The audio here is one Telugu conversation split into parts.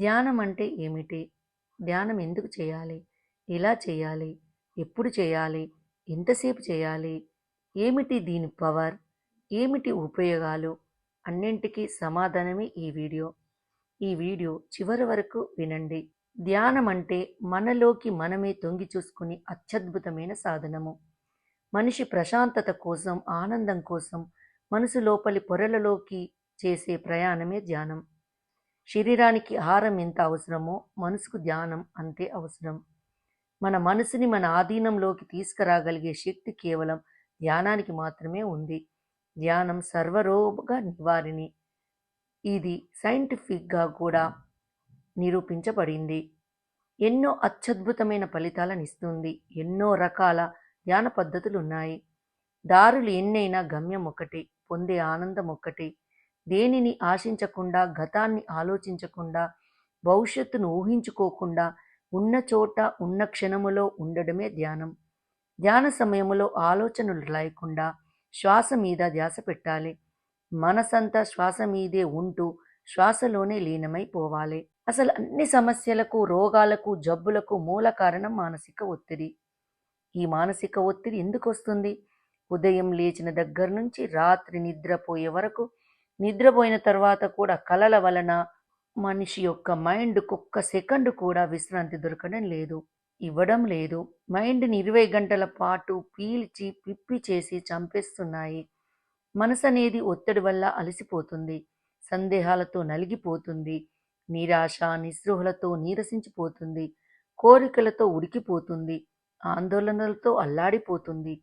ధ్యానం అంటే ఏమిటి? ధ్యానం ఎందుకు చేయాలి? ఎలా చేయాలి? ఎప్పుడు చేయాలి? ఎంతసేపు చేయాలి? ఏమిటి దీని పవర్? ఏమిటి ఉపయోగాలు? అన్నింటికీ సమాధానమే ఈ వీడియో. ఈ వీడియో చివరి వరకు వినండి. ధ్యానం అంటే మనలోకి మనమే తొంగి చూసుకుని అత్యద్భుతమైన సాధనము. మనిషి ప్రశాంతత కోసం ఆనందం కోసం మనసు లోపలి పొరలలోకి చేసే ప్రయాణమే ధ్యానం. శరీరానికి ఆహారం ఎంత అవసరమో మనసుకు ధ్యానం అంతే అవసరం. మన మనసుని మన ఆధీనంలోకి తీసుకురాగలిగే శక్తి కేవలం ధ్యానానికి మాత్రమే ఉంది. ధ్యానం సర్వరోగ నివారిణి. ఇది సైంటిఫిక్గా కూడా నిరూపించబడింది. ఎన్నో అత్యద్భుతమైన ఫలితాలను ఇస్తుంది. ఎన్నో రకాల ధ్యాన పద్ధతులు ఉన్నాయి దారులు ఎన్నైనా గమ్యం ఒకటి పొందే ఆనందం ఒక్కటి దేనిని ఆశించకుండా గతాన్ని ఆలోచించకుండా భవిష్యత్తును ఊహించుకోకుండా ఉన్న చోట ఉన్న క్షణములో ఉండడమే ధ్యానం. ధ్యాన సమయంలో ఆలోచనలు లేకుండా శ్వాస మీద ధ్యాస పెట్టాలి. మనసంతా శ్వాస మీదే ఉంటూ శ్వాసలోనే లీనమైపోవాలి అసలు అన్ని సమస్యలకు రోగాలకు జబ్బులకు మూల కారణం మానసిక ఒత్తిడి. ఈ మానసిక ఒత్తిడి ఎందుకు వస్తుంది? ఉదయం లేచిన దగ్గర నుంచి రాత్రి నిద్రపోయే వరకు నిద్రపోయిన తర్వాత కూడా కలల వలన మనిషి యొక్క మైండ్కు ఒక్క సెకండ్ కూడా విశ్రాంతి దొరకడం లేదు ఇవ్వడం లేదు. మైండ్ని ఇరవై గంటల పాటు పీల్చి పిప్పి చేసి చంపేస్తున్నాయి. మనసు అనేది ఒత్తిడి వల్ల అలసిపోతుంది సందేహాలతో నలిగిపోతుంది నిరాశ నిస్పృహలతో నీరసించిపోతుంది కోరికలతో ఉడికిపోతుంది ఆందోళనలతో అల్లాడిపోతుంది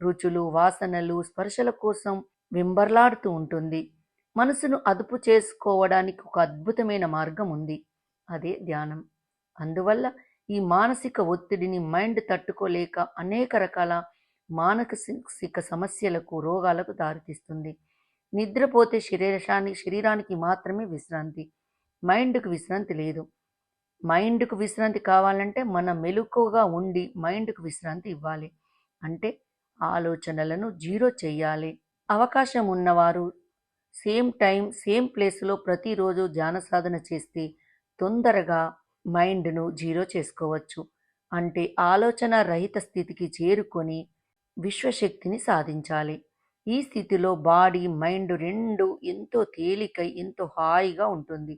రుచులు వాసనలు స్పర్శల కోసం వెంబర్లాడుతూ ఉంటుంది. మనసును అదుపు చేసుకోవడానికి ఒక అద్భుతమైన మార్గం ఉంది. అదే ధ్యానం. అందువల్ల ఈ మానసిక ఒత్తిడిని మైండ్ తట్టుకోలేక అనేక రకాల మానసిక సమస్యలకు రోగాలకు దారితీస్తుంది. నిద్రపోతే శరీరాన్ని శరీరానికి మాత్రమే విశ్రాంతి. మైండ్కు విశ్రాంతి లేదు. మైండ్కు విశ్రాంతి కావాలంటే మన మెలకుగా ఉండి మైండ్కు విశ్రాంతి ఇవ్వాలి. అంటే ఆలోచనలను జీరో చేయాలి. అవకాశం ఉన్నవారు సేమ్ టైం సేమ్ ప్లేస్లో ప్రతిరోజు ధ్యాన సాధన చేస్తే తొందరగా మైండ్ను జీరో చేసుకోవచ్చు. అంటే ఆలోచన రహిత స్థితికి చేరుకొని విశ్వశక్తిని సాధించాలి. ఈ స్థితిలో బాడీ మైండ్ రెండు ఎంతో తేలికై ఎంతో హాయిగా ఉంటుంది.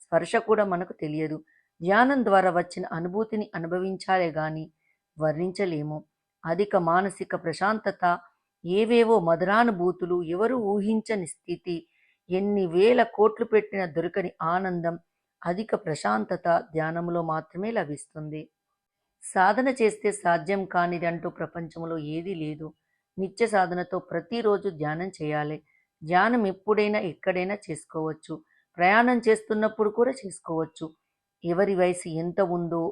స్పర్శ కూడా మనకు తెలియదు. ధ్యానం ద్వారా వచ్చిన అనుభూతిని అనుభవించాలే గాని వర్ణించలేము. అధిక మానసిక ప్రశాంతత ఏవేవో మధురానుభూతులు ఎవరు ఊహించని స్థితి ఎన్ని వేల కోట్లు పెట్టిన దొరకని ఆనందం అధిక ప్రశాంతత ధ్యానంలో మాత్రమే లభిస్తుంది. సాధన చేస్తే సాధ్యం కానిది అంటూ ప్రపంచంలో ఏదీ లేదు. నిత్య సాధనతో ప్రతిరోజు ధ్యానం చేయాలి. ధ్యానం ఎప్పుడైనా ఎక్కడైనా చేసుకోవచ్చు. ప్రయాణం చేస్తున్నప్పుడు కూడా చేసుకోవచ్చు. ఎవరి వయసు ఎంత ఉందో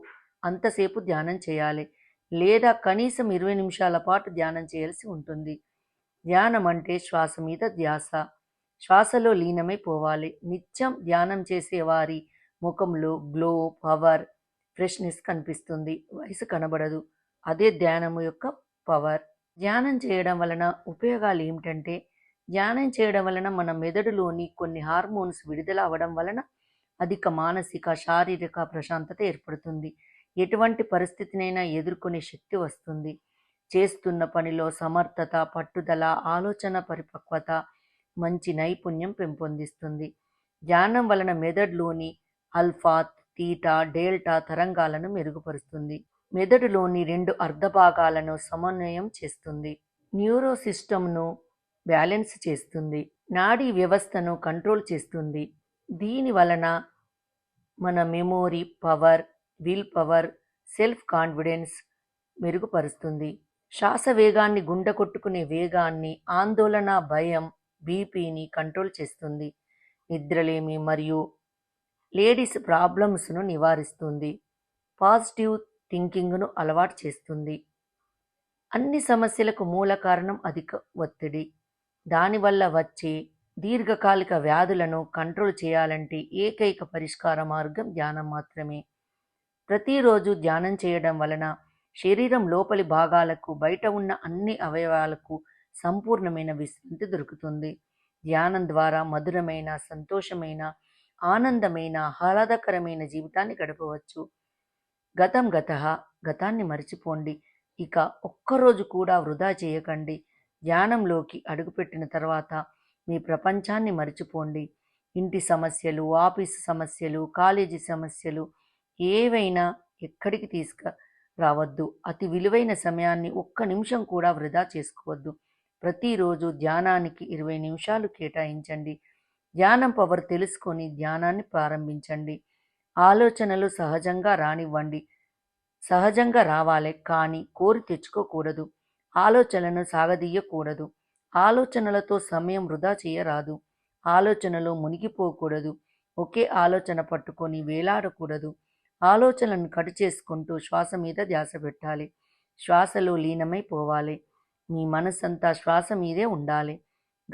అంతసేపు ధ్యానం చేయాలి. లేదా కనీసం ఇరవై నిమిషాల పాటు ధ్యానం చేయాల్సి ఉంటుంది. ధ్యానం అంటే శ్వాస మీద ధ్యాస. శ్వాసలో లీనమైపోవాలి నిత్యం ధ్యానం చేసే వారి ముఖంలో గ్లో పవర్ ఫ్రెష్నెస్ కనిపిస్తుంది. వయసు కనబడదు. అదే ధ్యానము యొక్క పవర్. ధ్యానం చేయడం వలన ఉపయోగాలు ఏమిటంటే ధ్యానం చేయడం వలన మన మెదడులోని కొన్ని హార్మోన్స్ విడుదల అవ్వడం వలన అధిక మానసిక శారీరక ప్రశాంతత ఏర్పడుతుంది. ఎటువంటి పరిస్థితినైనా ఎదుర్కొనే శక్తి వస్తుంది. చేస్తున్న పనిలో సమర్థత పట్టుదల ఆలోచన పరిపక్వత మంచి నైపుణ్యం పెంపొందిస్తుంది. ధ్యానం వలన మెదడులోని అల్ఫా తీటా డేల్టా తరంగాలను మెరుగుపరుస్తుంది. మెదడులోని రెండు అర్ధభాగాలను సమన్వయం చేస్తుంది. న్యూరో సిస్టమ్ను బ్యాలెన్స్ చేస్తుంది. నాడీ వ్యవస్థను కంట్రోల్ చేస్తుంది. దీని వలన మన memory power will power self confidence మెరుగుపరుస్తుంది. శ్వాస వేగాన్ని గుండె కొట్టుకునే వేగాన్ని ఆందోళన భయం బీపీని కంట్రోల్ చేస్తుంది. నిద్రలేమి మరియు లేడీస్ ప్రాబ్లమ్స్ను నివారిస్తుంది. పాజిటివ్ థింకింగ్ను అలవాటు చేస్తుంది. అన్ని సమస్యలకు మూల కారణం అధిక ఒత్తిడి. దానివల్ల వచ్చే దీర్ఘకాలిక వ్యాధులను కంట్రోల్ చేయాలంటే ఏకైక పరిష్కార మార్గం ధ్యానం మాత్రమే. ప్రతిరోజు ధ్యానం చేయడం వలన శరీరం లోపలి భాగాలకు బయట ఉన్న అన్ని అవయవాలకు సంపూర్ణమైన విశ్రాంతి దొరుకుతుంది. ధ్యానం ద్వారా మధురమైన సంతోషమైన ఆనందమైన ఆహ్లాదకరమైన జీవితాన్ని గడపవచ్చు. గతం గత గతాన్ని మర్చిపోండి. ఇక ఒక్కరోజు కూడా వృధా చేయకండి. ధ్యానంలోకి అడుగుపెట్టిన తర్వాత మీ ప్రపంచాన్ని మరిచిపోండి. ఇంటి సమస్యలు ఆఫీసు సమస్యలు కాలేజీ సమస్యలు ఏవైనా ఎక్కడికి తీసుక రావద్దు. అతి విలువైన సమయాన్ని ఒక్క నిమిషం కూడా వృధా చేసుకోవద్దు. ప్రతిరోజు ధ్యానానికి ఇరవై నిమిషాలు కేటాయించండి. ధ్యానం పవర్ తెలుసుకొని ధ్యానాన్ని ప్రారంభించండి. ఆలోచనలు సహజంగా రానివ్వండి. సహజంగా రావాలి కానీ కోరి తెచ్చుకోకూడదు. ఆలోచనలను సాగదీయకూడదు. ఆలోచనలతో సమయం వృధా చేయరాదు. ఆలోచనలో మునిగిపోకూడదు. ఒకే ఆలోచన పట్టుకొని వేలాడకూడదు. ఆలోచనలను కటు చేసుకుంటూ శ్వాస మీద ధ్యాస పెట్టాలి. శ్వాసలో లీనమైపోవాలి మీ మనసంతా శ్వాస మీదే ఉండాలి.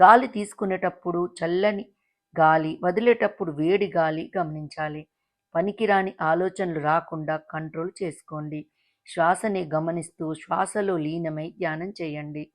గాలి తీసుకునేటప్పుడు చల్లని గాలి వదిలేటప్పుడు వేడి గాలి గమనించాలి. పనికిరాని ఆలోచనలు రాకుండా కంట్రోల్ చేసుకోండి. శ్వాసని గమనిస్తూ శ్వాసలో లీనమై ధ్యానం చేయండి.